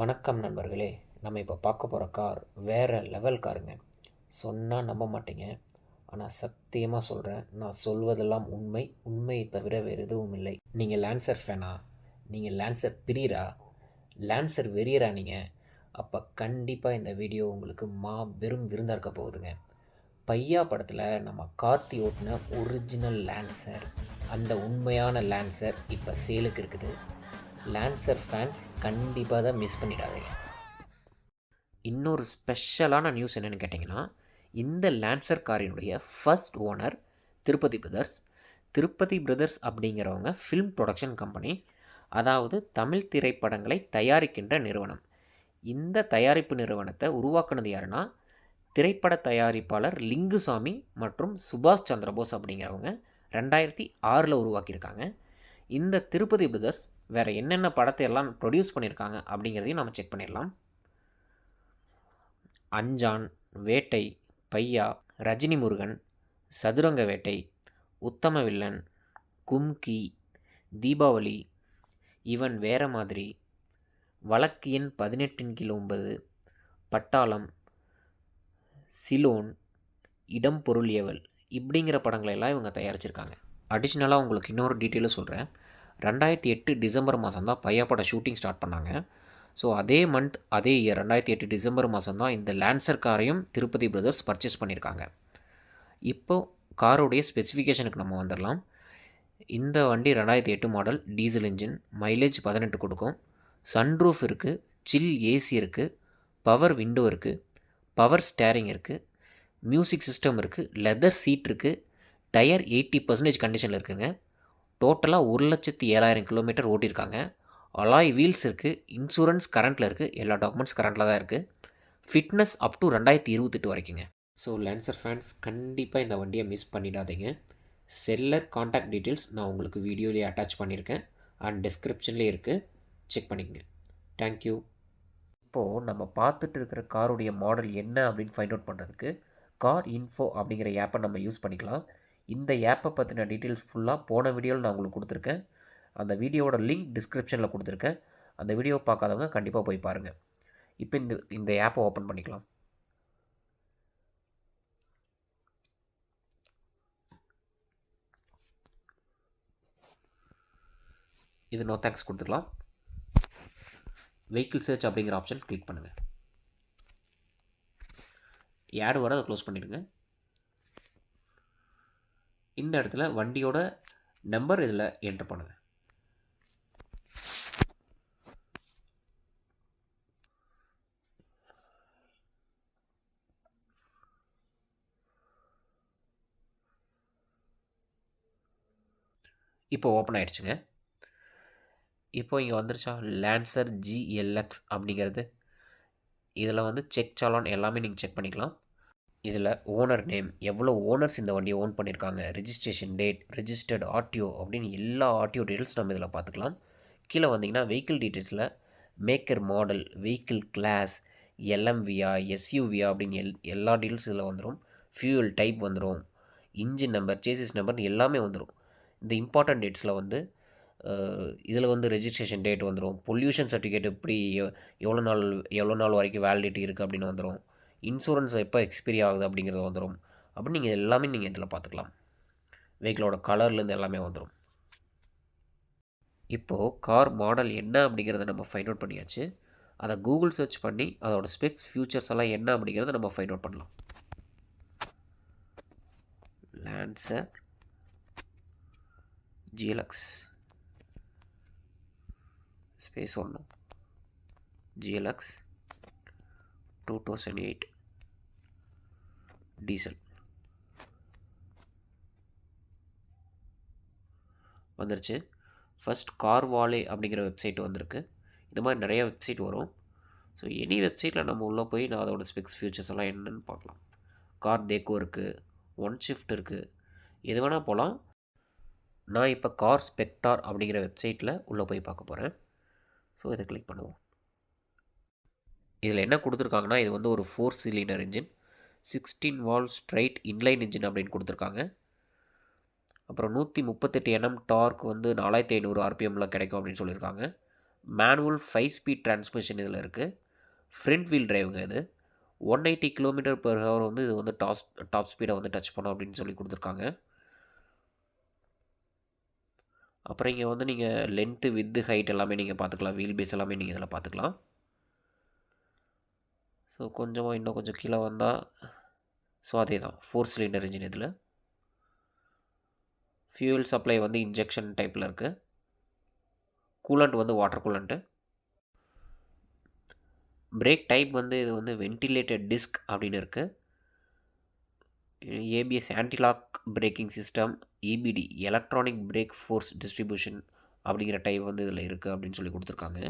வணக்கம் நண்பர்களே. நம்ம இப்போ பார்க்க போகிற கார் வேறு லெவல் காருங்க. சொன்னால் நம்ப மாட்டீங்க. ஆனால் சத்தியமாக சொல்கிறேன் நான் சொல்வதெல்லாம் உண்மை. உண்மையை தவிர வேறு எதுவும் இல்லை. நீங்கள் லான்சர் ஃபேனா நீங்கள் லான்சர் பிரியரா? லான்சர் வெறியரா நீங்கள் அப்போ கண்டிப்பாக இந்த வீடியோ உங்களுக்கு மா வெறும் விருந்தாக இருக்க போகுதுங்க. பையா படத்தில் நம்ம கார்த்தி ஓட்டின ஒரிஜினல் லான்சர் அந்த உண்மையான லான்சர் இப்போ சேலுக்கு இருக்குது. லான்சர் ஃபேன்ஸ் கண்டிப்பாக தான் மிஸ் பண்ணிடாதீங்க. இன்னொரு ஸ்பெஷலான நியூஸ் என்னென்னு கேட்டிங்கன்னா இந்த Lancer காரினுடைய first owner Tirupati brothers Tirupati brothers அப்படிங்கிறவங்க ஃபில்ம் ப்ரொடக்ஷன் கம்பெனி அதாவது தமிழ் திரைப்படங்களை தயாரிக்கின்ற நிறுவனம். இந்த தயாரிப்பு நிறுவனத்தை உருவாக்குனது யாருன்னா திரைப்பட தயாரிப்பாளர் லிங்குசாமி மற்றும் சுபாஷ் சந்திரபோஸ் அப்படிங்கிறவங்க ரெண்டாயிரத்தி ஆறில் உருவாக்கியிருக்காங்க. இந்த திருப்பதி பிரதர்ஸ் வேறு என்னென்ன படத்தை எல்லாம் ப்ரொடியூஸ் பண்ணியிருக்காங்க அப்படிங்கிறதையும் நம்ம செக் பண்ணிடலாம். அஞ்சான் வேட்டை பையா ரஜினி முருகன் சதுரங்க வேட்டை உத்தம வில்லன் கும்கி தீபாவளி இவன் வேற மாதிரி வழக்கு எண் பதினெட்டின் கீழ் ஒன்பது பட்டாளம் சிலோன் இடம் பொருள் ஏவல் இப்படிங்கிற படங்களை எல்லாம் இவங்க தயாரிச்சிருக்காங்க. அடிஷ்னலாக உங்களுக்கு இன்னொரு டீட்டெயிலும் சொல்கிறேன் ரெண்டாயிரத்தி எட்டு டிசம்பர் மாதம் தான் பையா பட ஷூட்டிங் ஸ்டார்ட் பண்ணாங்க. ஸோ அதே மந்த் அதே இயர் ரெண்டாயிரத்தி எட்டு டிசம்பர் மாதம் தான் இந்த லான்சர் காரையும் திருப்பதி பிரதர்ஸ் பர்ச்சேஸ் பண்ணியிருக்காங்க இப்போ காரோடைய ஸ்பெசிஃபிகேஷனுக்கு நம்ம வந்துடலாம் இந்த வண்டி ரெண்டாயிரத்தி எட்டு மாடல் டீசல் இன்ஜின் மைலேஜ் பதினெட்டு கொடுக்கும். சன்ரூஃப் இருக்குது சில் ஏசி இருக்குது பவர் விண்டோ இருக்குது பவர் ஸ்டேரிங் இருக்குது மியூசிக் சிஸ்டம் இருக்குது லெதர் சீட் இருக்குது டயர் எயிட்டி பர்சன்டேஜ் கண்டிஷனில் இருக்குங்க. டோட்டலாக ஒரு லட்சத்தி ஏழாயிரம் கிலோமீட்டர் ஓட்டியிருக்காங்க. அலாய் வீல்ஸ் இருக்குது இன்சூரன்ஸ் கரண்ட்டில் இருக்குது எல்லா டாக்குமெண்ட்ஸ் கரண்ட்டில் தான் இருக்குது ஃபிட்னஸ் அப் டு ரெண்டாயிரத்தி இருபத்தெட்டு வரைக்குங்க. ஸோ லேன்சர் ஃபேன்ஸ் கண்டிப்பாக இந்த வண்டியை மிஸ் பண்ணிடாதீங்க. செல்லர் காண்டாக்ட் டீட்டெயில்ஸ் நான் உங்களுக்கு வீடியோலேயே அட்டாச் பண்ணியிருக்கேன். அண்ட் டிஸ்கிரிப்ஷன்லேயே இருக்குது செக் பண்ணிக்கங்க. தேங்க்யூ இப்போது நம்ம பார்த்துட்டு இருக்கிற காருடைய மாடல் என்ன அப்படின்னு ஃபைண்ட் அவுட் பண்ணுறதுக்கு கார் இன்ஃபோ அப்படிங்கிற ஆப்பை நம்ம யூஸ் பண்ணிக்கலாம். இந்த ஆப்பை பற்றின டீட்டெயில்ஸ் ஃபுல்லாக போன வீடியோவில் நான் உங்களுக்கு கொடுத்துருக்கேன். அந்த வீடியோவோட லிங்க் டிஸ்கிரிப்ஷனில் கொடுத்துருக்கேன். அந்த வீடியோ பார்க்காதவங்க கண்டிப்பாக போய் பாருங்கள். இப்போ இந்த இந்த ஆப்பை ஓப்பன் பண்ணிக்கலாம். இது நோ தேங்க்ஸ் கொடுத்துக்கலாம் வெஹிக்கிள் சர்ச் அப்படிங்கிற ஆப்ஷன் கிளிக் பண்ணுங்கள். ஆடு வர அதை க்ளோஸ் பண்ணிவிடுங்க இந்த இடத்துல வண்டியோட நம்பர் இதில் என்ட்ரு பண்ணுங்கள் இப்போ ஓப்பன் ஆகிடுச்சுங்க இப்போ இங்கே வந்துருச்சா? லேன்சர் ஜிஎல்எக்ஸ் அப்படிங்கிறது. இதில் வந்து செக் சாலான் எல்லாமே நீங்கள் செக் பண்ணிக்கலாம். இதில் ஓனர் நேம் எவ்வளோ ஓனர்ஸ் இந்த வண்டியை ஓன் பண்ணியிருக்காங்க ரிஜிஸ்ட்ரேஷன் டேட் ரிஜிஸ்டர்ட் ஆர்டிஓ அப்படின்னு எல்லா ஆர்டிஓ டீட்டெயில்ஸ் நம்ம இதில் பார்த்துக்கலாம். கீழே வந்தீங்கன்னா வெஹிக்கிள் டீட்டெயில்ஸில் மேக்கர் மாடல் வெஹிக்கிள் கிளாஸ் எல்எம்வியா எஸ்யூவியா அப்படின்னு எல் எல்லா டீட்டெயில்ஸ் இதில் வந்துடும் ஃபியூல் டைப் வந்துடும் இன்ஜின் நம்பர் சேசிஸ் நம்பர் எல்லாமே வந்துடும் இந்த இம்பார்ட்டன்ட் டேட்ஸில் வந்து இதில் வந்து ரெஜிஸ்ட்ரேஷன் டேட் வந்துடும் பொல்யூஷன் சர்டிஃபிகேட் எப்படி எவ்வளோ நாள் எவ்வளோ நாள் வரைக்கும் வேலிடிட்டி இருக்குது அப்படின்னு வந்துடும் இன்சூரன்ஸ் எப்போ எக்ஸ்பீரி ஆகுது அப்படிங்கிறது வந்துடும் அப்படி நீங்கள் எல்லாமே நீங்கள் இதில் பார்த்துக்கலாம். வெஹிக்கிளோட கலர்லேருந்து எல்லாமே வந்துடும் இப்போது கார் மாடல் என்ன அப்படிங்கிறத நம்ம ஃபைண்ட் அவுட் பண்ணியாச்சு. அதை கூகுள் சர்ச் பண்ணி அதோட ஸ்பெக்ஸ் ஃபியூச்சர்ஸ் எல்லாம் என்ன அப்படிங்கிறத நம்ம ஃபைண்ட் அவுட் பண்ணலாம். லான்சர் ஜிஎல்எக்ஸ் ஸ்பேஸ் ஒன்று GLX two thousand eight diesel. வந்துருச்சு. ஃபஸ்ட் கார் வாலே அப்படிங்கிற வெப்சைட் வந்திருக்கு. இந்த மாதிரி நிறைய வெப்சைட் வரும். ஸோ எனி வெப்சைட்டில் நம்ம உள்ளே போய் நான் அதோட ஸ்பெக்ஸ் ஃபியூச்சர்ஸ் எல்லாம் என்னென்னு பார்க்கலாம். கார் தேக்கோ இருக்குது ஒன் ஷிஃப்ட் இருக்குது எது வேணால் போகலாம் நான் இப்போ கார் ஸ்பெக்டார் அப்படிங்கிற வெப்சைட்டில் உள்ளே போய் பார்க்க போகிறேன் ஸோ இதை கிளிக் பண்ணுவோம். இதில் என்ன கொடுத்துருக்காங்கன்னா இது வந்து ஒரு four cylinder engine sixteen valve straight inline engine அப்படின்னு கொடுத்துருக்காங்க. அப்புறம் நூற்றி முப்பத்தெட்டு என்எம் டார்க் வந்து நாலாயிரத்தி ஐநூறு ஆர்பிஎம்மில் கிடைக்கும் அப்படின்னு சொல்லியிருக்காங்க. மேனுவல் ஃபைவ் ஸ்பீட் டிரான்ஸ்மிஷன் இதில் இருக்குது ஃப்ரண்ட் வீல் டிரைவுங்க இது. One eighty kilometre per hour வந்து இது வந்து டாப் டாப் ஸ்பீடை வந்து டச் பண்ணும் அப்படின்னு சொல்லி கொடுத்துருக்காங்க. அப்புறம் இங்கே வந்து நீங்கள் லென்த்து வித்து ஹைட் எல்லாமே நீங்கள் பார்த்துக்கலாம். வீல் பேஸ் எல்லாமே நீங்கள் இதில் பார்த்துக்கலாம். ஸோ கொஞ்சமாக இன்னும் கொஞ்சம் கீழே வந்தால் ஸோ அதே தான் ஃபோர் சிலிண்டர் இன்ஜின் இதில். ஃபியூல் சப்ளை வந்து இன்ஜெக்ஷன் டைப்பில் இருக்குது கூலண்ட் வந்து வாட்டர் கூலண்ட்டு பிரேக் டைப் வந்து இது வந்து வென்டிலேட்டட் டிஸ்க் அப்படின்னு இருக்குது ABS antilock braking system EBD electronic brake force distribution அப்படிங்கிற டைப் வந்து இதில் இருக்குது அப்படின்னு சொல்லி கொடுத்துருக்காங்க.